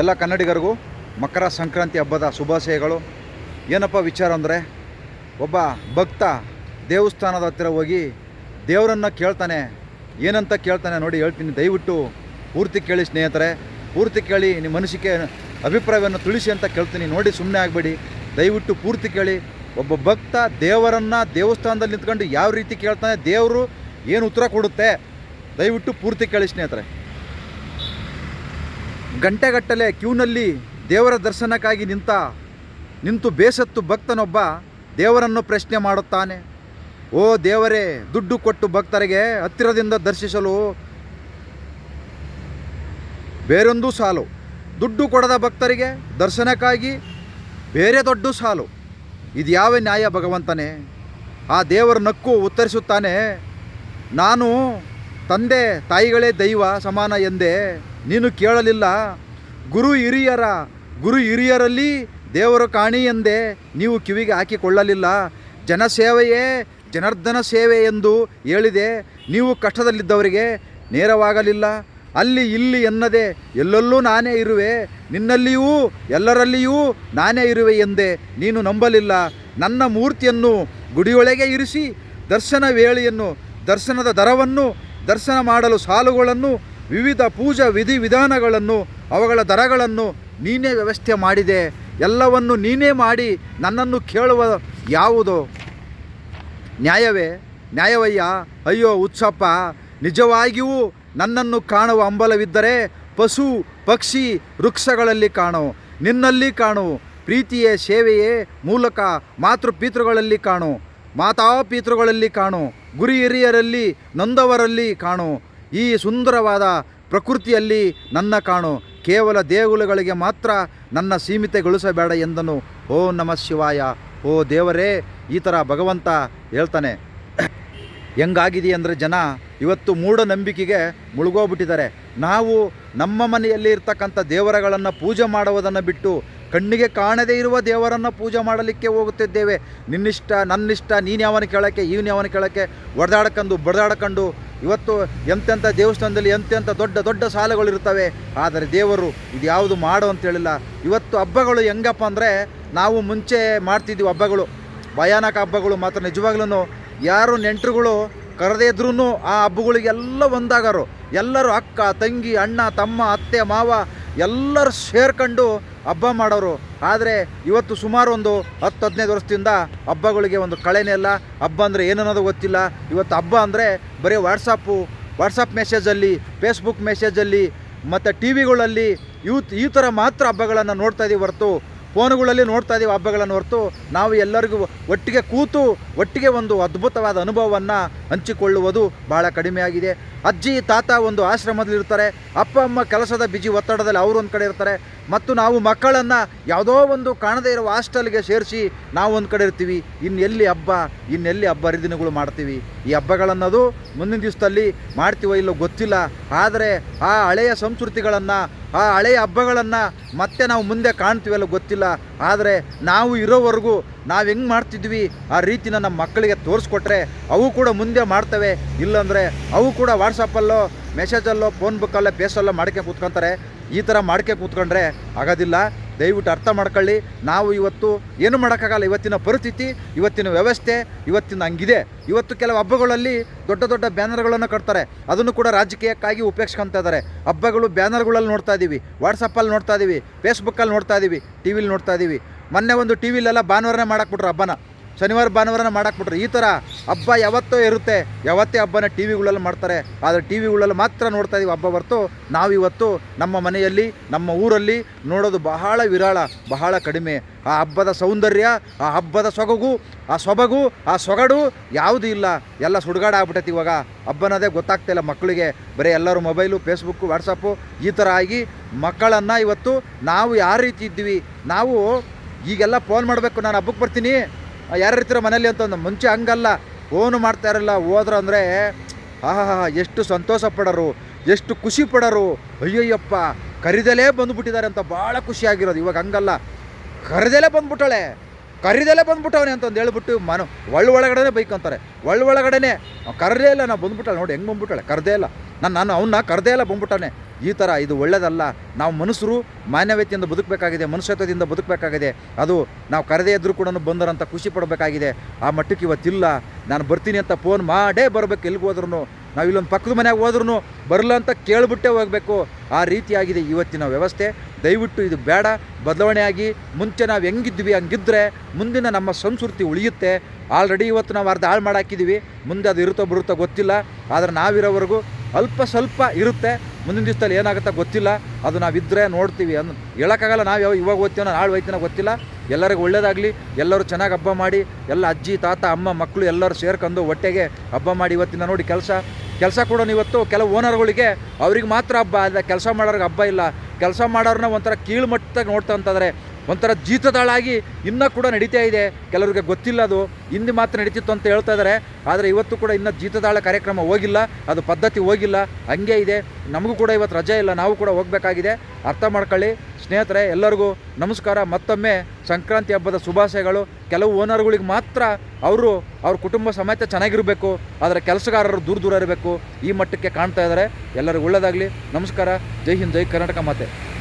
ಎಲ್ಲ ಕನ್ನಡಿಗರಿಗೂ ಮಕರ ಸಂಕ್ರಾಂತಿ ಹಬ್ಬದ ಶುಭಾಶಯಗಳು. ಏನಪ್ಪ ವಿಚಾರ ಅಂದರೆ, ಒಬ್ಬ ಭಕ್ತ ದೇವಸ್ಥಾನದ ಹತ್ತಿರ ಹೋಗಿ ದೇವರನ್ನು ಕೇಳ್ತಾನೆ. ಏನಂತ ಕೇಳ್ತಾನೆ ನೋಡಿ ಹೇಳ್ತೀನಿ. ದಯವಿಟ್ಟು ಪೂರ್ತಿ ಕೇಳಿ ಸ್ನೇಹಿತರೆ. ಪೂರ್ತಿ ಕೇಳಿ ನಿಮ್ಮ ಮನಸ್ಸಿಗೆ ಅಭಿಪ್ರಾಯವನ್ನು ತಿಳಿಸಿ ಅಂತ ಕೇಳ್ತೀನಿ. ನೋಡಿ ಸುಮ್ಮನೆ ಆಗಬೇಡಿ. ದಯವಿಟ್ಟು ಪೂರ್ತಿ ಕೇಳಿ. ಒಬ್ಬ ಭಕ್ತ ದೇವರನ್ನು ದೇವಸ್ಥಾನದಲ್ಲಿ ನಿಂತ್ಕೊಂಡು ಯಾವ ರೀತಿ ಕೇಳ್ತಾನೆ, ದೇವರು ಏನು ಉತ್ತರ ಕೊಡುತ್ತೆ, ದಯವಿಟ್ಟು ಪೂರ್ತಿ ಕೇಳಿ ಸ್ನೇಹಿತರೆ. ಗಂಟೆಗಟ್ಟಲೆ ಕ್ಯೂನಲ್ಲಿ ದೇವರ ದರ್ಶನಕ್ಕಾಗಿ ನಿಂತ, ನಿಂತು ಬೇಸತ್ತು ಭಕ್ತನೊಬ್ಬ ದೇವರನ್ನು ಪ್ರಶ್ನೆ ಮಾಡುತ್ತಾನೆ. ಓ ದೇವರೇ, ದುಡ್ಡು ಕೊಟ್ಟು ಭಕ್ತರಿಗೆ ಹತ್ತಿರದಿಂದ ದರ್ಶಿಸಲು ಬೇರೊಂದು ಸಾಲು. ದುಡ್ಡು ಕೊಡದ ಭಕ್ತರಿಗೆ ದರ್ಶನಕ್ಕಾಗಿ ಬೇರೆ ದೊಡ್ಡ ಸಾಲು. ಇದು ಯಾವ ನ್ಯಾಯ ಭಗವಂತನೇ? ಆ ದೇವರ ನಕ್ಕು ಉತ್ತರಿಸುತ್ತಾನೆ, ನಾನು ತಂದೆ, ತಾಯಿಗಳೇ ದೈವ ಸಮಾನ ಎಂದೇ ನೀನು ಕೇಳಲಿಲ್ಲ. ಗುರು ಹಿರಿಯರ, ಗುರು ಹಿರಿಯರಲ್ಲಿ ದೇವರು ಕಾಣಿ ಎಂದೇ ನೀವು ಕಿವಿಗೆ ಹಾಕಿಕೊಳ್ಳಲಿಲ್ಲ. ಜನಸೇವೆಯೇ ಜನಾರ್ದನ ಸೇವೆ ಎಂದು ಹೇಳಿದೆ. ನೀವು ಕಷ್ಟದಲ್ಲಿದ್ದವರಿಗೆ ನೇರವಾಗಲಿಲ್ಲ. ಅಲ್ಲಿ ಇಲ್ಲಿ ಎನ್ನದೆ ಎಲ್ಲೆಲ್ಲೂ ನಾನೇ ಇರುವೆ. ನಿನ್ನಲ್ಲಿಯೂ, ಎಲ್ಲರಲ್ಲಿಯೂ ನಾನೇ ಇರುವೆ ಎಂದೆ ನೀನು ನಂಬಲಿಲ್ಲ. ನನ್ನ ಮೂರ್ತಿಯನ್ನು ಗುಡಿಯೊಳಗೆ ಇರಿಸಿ, ದರ್ಶನ ವೇಳೆಯನ್ನು, ದರ್ಶನದ ದರವನ್ನು ದರ್ಶನ ಮಾಡಲು ಸಾಲುಗಳನ್ನು, ವಿವಿಧ ಪೂಜಾ ವಿಧಿ ವಿಧಾನಗಳನ್ನು, ಅವುಗಳ ದರಗಳನ್ನು ನೀನೇ ವ್ಯವಸ್ಥೆ ಮಾಡಿದೆ. ಎಲ್ಲವನ್ನು ನೀನೇ ಮಾಡಿ ನನ್ನನ್ನು ಕೇಳುವ ಯಾವುದು? ನ್ಯಾಯವೇ? ನ್ಯಾಯವಯ್ಯ. ಅಯ್ಯೋ ಉತ್ಸಪ್ಪ ನಿಜವಾಗಿಯೂ ನನ್ನನ್ನು ಕಾಣುವ ಹಂಬಲವಿದ್ದರೆ ಪಶು, ಪಕ್ಷಿ, ವೃಕ್ಷಗಳಲ್ಲಿ ಕಾಣು. ನಿನ್ನಲ್ಲಿ ಕಾಣು. ಪ್ರೀತಿಯೇ, ಸೇವೆಯೇ ಮೂಲಕ ಮಾತೃಪಿತೃಗಳಲ್ಲಿ ಕಾಣು. ಮಾತಾಪಿತೃಗಳಲ್ಲಿ ಕಾಣು. ಗುರಿ ಹಿರಿಯರಲ್ಲಿ ನೊಂದವರಲ್ಲಿ ಕಾಣು. ಈ ಸುಂದರವಾದ ಪ್ರಕೃತಿಯಲ್ಲಿ ನನ್ನ ಕಾಣು. ಕೇವಲ ದೇಗುಲಗಳಿಗೆ ಮಾತ್ರ ನನ್ನ ಸೀಮಿತಗೊಳಿಸಬೇಡ ಎಂದನು. ಓ ನಮ ಶಿವಾಯ. ಓ ದೇವರೇ, ಈ ಥರ ಭಗವಂತ ಹೇಳ್ತಾನೆ. ಹೆಂಗಾಗಿದೆ ಅಂದರೆ ಜನ ಇವತ್ತು ಮೂಢನಂಬಿಕೆಗೆ ಮುಳುಗೋಗ್ಬಿಟ್ಟಿದ್ದಾರೆ. ನಾವು ನಮ್ಮ ಮನೆಯಲ್ಲಿ ಇರ್ತಕ್ಕಂಥ ದೇವರಗಳನ್ನು ಪೂಜೆ ಮಾಡುವುದನ್ನು ಬಿಟ್ಟು ಕಣ್ಣಿಗೆ ಕಾಣದೇ ಇರುವ ದೇವರನ್ನು ಪೂಜೆ ಮಾಡಲಿಕ್ಕೆ ಹೋಗುತ್ತಿದ್ದೇವೆ. ನಿನ್ನಿಷ್ಟ, ನನ್ನಿಷ್ಟ, ನೀನು ಯಾವನ ಕೇಳೋಕ್ಕೆ, ಇವನು ಯಾವನ ಕೇಳೋಕ್ಕೆ? ಹೊಡೆದಾಡ್ಕೊಂಡು ಬಡ್ದಾಡ್ಕೊಂಡು, ಇವತ್ತು ಎಂತೆಂಥ ದೇವಸ್ಥಾನದಲ್ಲಿ ಎಂತೆಂಥ ದೊಡ್ಡ ದೊಡ್ಡ ಸಾಲಗಳಿರ್ತವೆ ಆದರೆ ದೇವರು ಇದು ಯಾವುದು ಮಾಡು ಅಂತೇಳಿಲ್ಲ ಇವತ್ತು ಹಬ್ಬಗಳು ಹೆಂಗಪ್ಪ ಅಂದರೆ ನಾವು ಮುಂಚೆ ಮಾಡ್ತಿದ್ವಿ ಹಬ್ಬಗಳು. ಭಯಾನಕ ಹಬ್ಬಗಳು ಮಾತ್ರ. ನಿಜವಾಗ್ಲೂ ಯಾರು ನೆಂಟರುಗಳು ಕರೆದೇ ಇದ್ರೂ ಆ ಹಬ್ಬಗಳಿಗೆಲ್ಲ ಒಂದಾಗರು. ಎಲ್ಲರೂ ಅಕ್ಕ, ತಂಗಿ, ಅಣ್ಣ, ತಮ್ಮ, ಅತ್ತೆ, ಮಾವ ಎಲ್ಲರೂ ಸೇರ್ಕೊಂಡು ಹಬ್ಬ ಮಾಡೋರು. ಆದರೆ ಇವತ್ತು ಸುಮಾರು ಒಂದು ಹತ್ತು, ಹದಿನೈದು ವರ್ಷದಿಂದ ಹಬ್ಬಗಳಿಗೆ ಒಂದು ಕಳೆನೇ ಇಲ್ಲ. ಹಬ್ಬ ಅಂದರೆ ಏನನ್ನೋದು ಗೊತ್ತಿಲ್ಲ. ಇವತ್ತು ಹಬ್ಬ ಅಂದರೆ ಬರೀ ವಾಟ್ಸಪ್ಪು ವಾಟ್ಸಪ್ ಮೆಸೇಜಲ್ಲಿ ಫೇಸ್ಬುಕ್ ಮೆಸೇಜಲ್ಲಿ ಮತ್ತು ಟಿ ವಿಗಳಲ್ಲಿ ಇವು ಈ ಥರ ಮಾತ್ರ ಹಬ್ಬಗಳನ್ನು ನೋಡ್ತಾ ಇದ್ದೀವಿ ಹೊರತು ಫೋನುಗಳಲ್ಲಿ ನೋಡ್ತಾ ಇದ್ದೀವಿ ಹಬ್ಬಗಳನ್ನು ಹೊರತು ನಾವು ಎಲ್ಲರಿಗೂ ಒಟ್ಟಿಗೆ ಕೂತು ಒಟ್ಟಿಗೆ ಒಂದು ಅದ್ಭುತವಾದ ಅನುಭವವನ್ನು ಹಂಚಿಕೊಳ್ಳುವುದು ಬಹಳ ಕಡಿಮೆಯಾಗಿದೆ ಅಜ್ಜಿ, ತಾತ ಒಂದು ಆಶ್ರಮದಲ್ಲಿರ್ತಾರೆ. ಅಪ್ಪ, ಅಮ್ಮ ಕೆಲಸದ ಬಿಜಿ ಒತ್ತಡದಲ್ಲಿ ಅವರು ಒಂದು ಕಡೆ ಇರ್ತಾರೆ. ಮತ್ತು ನಾವು ಮಕ್ಕಳನ್ನು ಯಾವುದೋ ಒಂದು ಕಾಣದೇ ಇರುವ ಹಾಸ್ಟೆಲ್ಗೆ ಸೇರಿಸಿ ನಾವು ಒಂದು ಕಡೆ ಇರ್ತೀವಿ. ಇನ್ನೆಲ್ಲಿ ಹಬ್ಬ ಇನ್ನೆಲ್ಲಿ ಹಬ್ಬ ಹರಿದಿನಗಳು ಮಾಡ್ತೀವಿ. ಈ ಹಬ್ಬಗಳನ್ನೋದು ಮುಂದಿನ ದಿವಸದಲ್ಲಿ ಮಾಡ್ತೀವೋ ಇಲ್ಲೋ ಗೊತ್ತಿಲ್ಲ. ಆದರೆ ಆ ಹಳೆಯ ಸಂಸ್ಕೃತಿಗಳನ್ನು, ಆ ಹಳೆಯ ಹಬ್ಬಗಳನ್ನು ಮತ್ತೆ ನಾವು ಮುಂದೆ ಕಾಣ್ತೀವಲ್ಲ ಗೊತ್ತಿಲ್ಲ. ಆದರೆ ನಾವು ಇರೋವರೆಗೂ ನಾವು ಹೆಂಗೆ ಮಾಡ್ತಿದ್ವಿ, ಆ ರೀತಿನ ನಮ್ಮ ಮಕ್ಕಳಿಗೆ ತೋರಿಸ್ಕೊಟ್ರೆ ಅವು ಕೂಡ ಮುಂದೆ ಮಾಡ್ತವೆ. ಇಲ್ಲಾಂದರೆ ಅವು ಕೂಡ ವಾಟ್ಸಪ್ಪಲ್ಲೋ ಮೆಸೇಜಲ್ಲೋ ಫೋನ್ ಬುಕ್ಕಲ್ಲೋ ಪೇಸಲ್ಲೋ ಮಾಡ್ಕೆ ಕೂತ್ಕೊಂತಾರೆ. ಈ ಥರ ಮಾಡ್ಕೆ ಕೂತ್ಕೊಂಡ್ರೆ ಆಗೋದಿಲ್ಲ. ದಯವಿಟ್ಟು ಅರ್ಥ ಮಾಡ್ಕೊಳ್ಳಿ. ನಾವು ಇವತ್ತು ಏನು ಮಾಡೋಕ್ಕಾಗಲ್ಲ. ಇವತ್ತಿನ ಪರಿಸ್ಥಿತಿ, ಇವತ್ತಿನ ವ್ಯವಸ್ಥೆ, ಇವತ್ತಿನ ಹಂಗಿದೆ. ಇವತ್ತು ಕೆಲವು ಹಬ್ಬಗಳಲ್ಲಿ ದೊಡ್ಡ ದೊಡ್ಡ ಬ್ಯಾನರ್ಗಳನ್ನು ಕಟ್ತಾರೆ. ಅದನ್ನು ಕೂಡ ರಾಜಕೀಯಕ್ಕಾಗಿ ಉಪಯೋಗಿಸ್ಕೊತಾ ಇದ್ದಾರೆ. ಹಬ್ಬಗಳು ಬ್ಯಾನರ್ಗಳಲ್ಲಿ ನೋಡ್ತಾ ಇದ್ದೀವಿ ವಾಟ್ಸಪ್ಪಲ್ಲಿ ನೋಡ್ತಾ ಇದ್ದೀವಿ ಫೇಸ್ಬುಕ್ಕಲ್ಲಿ ನೋಡ್ತಾ ಇದ್ದೀವಿ ಟಿ ವಿಲಿ ನೋಡ್ತಾ ಇದ್ದೀವಿ ಮೊನ್ನೆ ಒಂದು ಟಿ ವಿಲೆಲ್ಲ ಭಾನುವಾರನೇ ಮಾಡಾಕ್ಬಿಟ್ರು ಹಬ್ಬನ. ಶನಿವಾರ ಭಾನುವಾರನ ಮಾಡಾಕ್ಬಿಟ್ರು. ಈ ಥರ ಹಬ್ಬ ಯಾವತ್ತೋ ಇರುತ್ತೆ. ಯಾವತ್ತೇ ಹಬ್ಬನ ಟಿ ವಿಗಳಲ್ಲಿ ಮಾಡ್ತಾರೆ. ಆದರೆ ಟಿ ವಿಗಳಲ್ಲಿ ಮಾತ್ರ ನೋಡ್ತಾ ಇದೀವಿ ಹಬ್ಬ ಹೊರತು. ನಾವಿವತ್ತು ನಮ್ಮ ಮನೆಯಲ್ಲಿ, ನಮ್ಮ ಊರಲ್ಲಿ ನೋಡೋದು ಬಹಳ ವಿರಾಳ, ಬಹಳ ಕಡಿಮೆ. ಆ ಹಬ್ಬದ ಸೌಂದರ್ಯ, ಆ ಹಬ್ಬದ ಸೊಗಗು, ಆ ಸೊಬಗು, ಆ ಸೊಗಡು ಯಾವುದೂ ಇಲ್ಲ. ಎಲ್ಲ ಸುಡುಗಾಡ ಆಗ್ಬಿಟ್ಟೈತಿ ಇವಾಗ. ಹಬ್ಬನದೇ ಗೊತ್ತಾಗ್ತಾ ಇಲ್ಲ ಮಕ್ಕಳಿಗೆ. ಬರೀ ಎಲ್ಲರೂ ಮೊಬೈಲು ಫೇಸ್ಬುಕ್ಕು ವಾಟ್ಸಪ್ಪು ಈ ಥರ ಆಗಿ ಮಕ್ಕಳನ್ನು ಇವತ್ತು ನಾವು ಯಾವ ರೀತಿ ಇದ್ದೀವಿ? ನಾವು ಈಗೆಲ್ಲ ಫೋನ್ ಮಾಡಬೇಕು, ನಾನು ಹಬ್ಬಕ್ಕೆ ಬರ್ತೀನಿ. ಯಾರು ಇರ್ತೀರೋ ಮನೇಲಿ ಅಂತಂದು ಮುಂಚೆ ಹಂಗಲ್ಲ. ಫೋನು ಮಾಡ್ತಾ ಇರಲ್ಲ, ಹೋದ್ರು ಅಂದರೆ ಆಹಾ ಎಷ್ಟು ಸಂತೋಷ ಪಡೋರು, ಎಷ್ಟು ಖುಷಿ ಪಡೋರು. ಅಯ್ಯಯ್ಯಪ್ಪ, ಕರಿದಲೇ ಬಂದುಬಿಟ್ಟಿದ್ದಾರೆ ಅಂತ ಭಾಳ ಖುಷಿಯಾಗಿರೋದು ಇವಾಗ ಹಂಗಲ್ಲ. ಕರಿದಲೇ ಬಂದ್ಬಿಟ್ಟಾಳೆ ಕರಿದಲೇ ಬಂದ್ಬಿಟ್ಟವನೆ ಅಂತಂದು ಹೇಳ್ಬಿಟ್ಟು ಮನು ಒಳ್ಳ ಒಳಗಡೆನೇ ಬೈಕ್ ಅಂತಾರೆ. ಒಳ್ಳ ಒಳಗಡೆನೆ, ಕರದೇ ಇಲ್ಲ ನಾನು ಬಂದ್ಬಿಟ್ಟಾಳೆ ನೋಡಿ ಹೆಂಗೆ ಬಂದ್ಬಿಟ್ಟಾಳೆ ಕರದೇ ಇಲ್ಲ. ನಾನು ನಾನು ಅವನ್ನ ಕರೆದೇ ಇಲ್ಲ ಬಂದ್ಬಿಟ್ಟಾನೆ ಈ ಥರ ಇದು ಒಳ್ಳೆಯದಲ್ಲ ನಾವು ಮನುಷ್ಯರು ಮಾನವೀಯತೆಯಿಂದ ಬದುಕಬೇಕಾಗಿದೆ, ಮನುಷ್ಯತ್ವದಿಂದ ಬದುಕಬೇಕಾಗಿದೆ. ಅದು ನಾವು ಕರೆದೇ ಇದ್ರೂ ಕೂಡ ಬಂದರಂತ ಖುಷಿ ಪಡಬೇಕಾಗಿದೆ. ಆ ಮಟ್ಟಕ್ಕೆ ಇವತ್ತಿಲ್ಲ. ನಾನು ಬರ್ತೀನಿ ಅಂತ ಫೋನ್ ಮಾಡೇ ಬರಬೇಕು ಎಲ್ಲಿಗೆ ಹೋದ್ರೂ ನಾವು ಇಲ್ಲೊಂದು ಪಕ್ಕದ ಮನೆಯಾಗ ಹೋದ್ರೂ ಬರಲ್ಲ ಅಂತ ಕೇಳಿಬಿಟ್ಟೇ ಹೋಗಬೇಕು. ಆ ರೀತಿಯಾಗಿದೆ ಇವತ್ತಿನ ವ್ಯವಸ್ಥೆ. ದಯವಿಟ್ಟು ಇದು ಬೇಡ. ಬದಲಾವಣೆಯಾಗಿ ಮುಂಚೆ ನಾವು ಹೆಂಗಿದ್ವಿ, ಹಂಗಿದ್ರೆ ಮುಂದಿನ ನಮ್ಮ ಸಂಸ್ಕೃತಿ ಉಳಿಯುತ್ತೆ. ಆಲ್ರೆಡಿ ಇವತ್ತು ನಾವು ಅರ್ಧ ಹಾಳು ಮಾಡಾಕಿದ್ದೀವಿ ಮುಂದೆ ಅದು ಇರುತ್ತೋ ಬರುತ್ತೋ ಗೊತ್ತಿಲ್ಲ. ಆದರೆ ನಾವಿರೋವರೆಗೂ ಅಲ್ಪ ಸ್ವಲ್ಪ ಇರುತ್ತೆ. ಮುಂದಿನ ದಿವಸದಲ್ಲಿ ಏನಾಗುತ್ತೆ ಗೊತ್ತಿಲ್ಲ. ಅದು ನಾವಿದ್ದರೆ ನೋಡ್ತೀವಿ ಅಂದ್ ಹೇಳೋಕ್ಕಾಗಲ್ಲ ನಾವು ಯಾವ, ಇವಾಗ ಓದ್ತೀವೋ ನಾಳೆ ಹೋಯ್ತೀನೋ ಗೊತ್ತಿಲ್ಲ. ಎಲ್ಲರಿಗೂ ಒಳ್ಳೇದಾಗಲಿ. ಎಲ್ಲರೂ ಚೆನ್ನಾಗಿ ಹಬ್ಬ ಮಾಡಿ, ಎಲ್ಲ ಅಜ್ಜಿ, ತಾತ, ಅಮ್ಮ ಮಕ್ಕಳು ಎಲ್ಲರೂ ಸೇರ್ಕೊಂಡು ಹೊಟ್ಟೆಗೆ ಹಬ್ಬ ಮಾಡಿ ಇವತ್ತಿನ ನೋಡಿ ಕೆಲಸ. ಕೆಲಸ ಕೂಡ ಇವತ್ತು ಕೆಲವು ಓನರ್ಗಳಿಗೆ ಅವ್ರಿಗೆ ಮಾತ್ರ ಹಬ್ಬ, ಅಲ್ಲ ಕೆಲಸ ಮಾಡೋರಿಗೆ ಹಬ್ಬ ಇಲ್ಲ. ಕೆಲಸ ಮಾಡೋರನ್ನ ಒಂಥರ ಕೀಳು ಮಟ್ಟದಾಗ ನೋಡ್ತಾ ಅಂತಂದರೆ ಒಂಥರ ಜೀತದಾಳಾಗಿ ಇನ್ನೂ ಕೂಡ ನಡೀತಾ ಇದೆ. ಕೆಲವರಿಗೆ ಗೊತ್ತಿಲ್ಲ ಅದು. ಹಿಂದೆ ಮಾತ್ರ ನಡೀತಿತ್ತು ಅಂತ ಹೇಳ್ತಾ ಇದ್ದಾರೆ. ಆದರೆ ಇವತ್ತು ಕೂಡ ಇನ್ನೂ ಜೀತದಾಳ ಕಾರ್ಯಕ್ರಮ ಹೋಗಿಲ್ಲ. ಅದು ಪದ್ಧತಿ ಹೋಗಿಲ್ಲ. ಹಂಗೆ ಇದೆ. ನಮಗೂ ಕೂಡ ಇವತ್ತು ರಜೆ ಇಲ್ಲ. ನಾವು ಕೂಡ ಹೋಗಬೇಕಾಗಿದೆ. ಅರ್ಥ ಮಾಡ್ಕೊಳ್ಳಿ. ಸ್ನೇಹಿತರೆ, ಎಲ್ಲರಿಗೂ ನಮಸ್ಕಾರ. ಮತ್ತೊಮ್ಮೆ ಸಂಕ್ರಾಂತಿ ಹಬ್ಬದ ಶುಭಾಶಯಗಳು. ಕೆಲವು ಓನರ್ಗಳಿಗೆ ಮಾತ್ರ ಅವರು ಅವ್ರ ಕುಟುಂಬ ಸಮೇತ ಚೆನ್ನಾಗಿರಬೇಕು. ಆದರೆ ಕೆಲಸಗಾರರು ದೂರ ದೂರ ಇರಬೇಕು. ಈ ಮಟ್ಟಕ್ಕೆ ಕಾಣ್ತಾ ಇದ್ದಾರೆ. ಎಲ್ಲರಿಗೂ ಒಳ್ಳೆಯದಾಗಲಿ. ನಮಸ್ಕಾರ. ಜೈ ಹಿಂದ್, ಜೈ ಕರ್ನಾಟಕ ಮಾತೆ.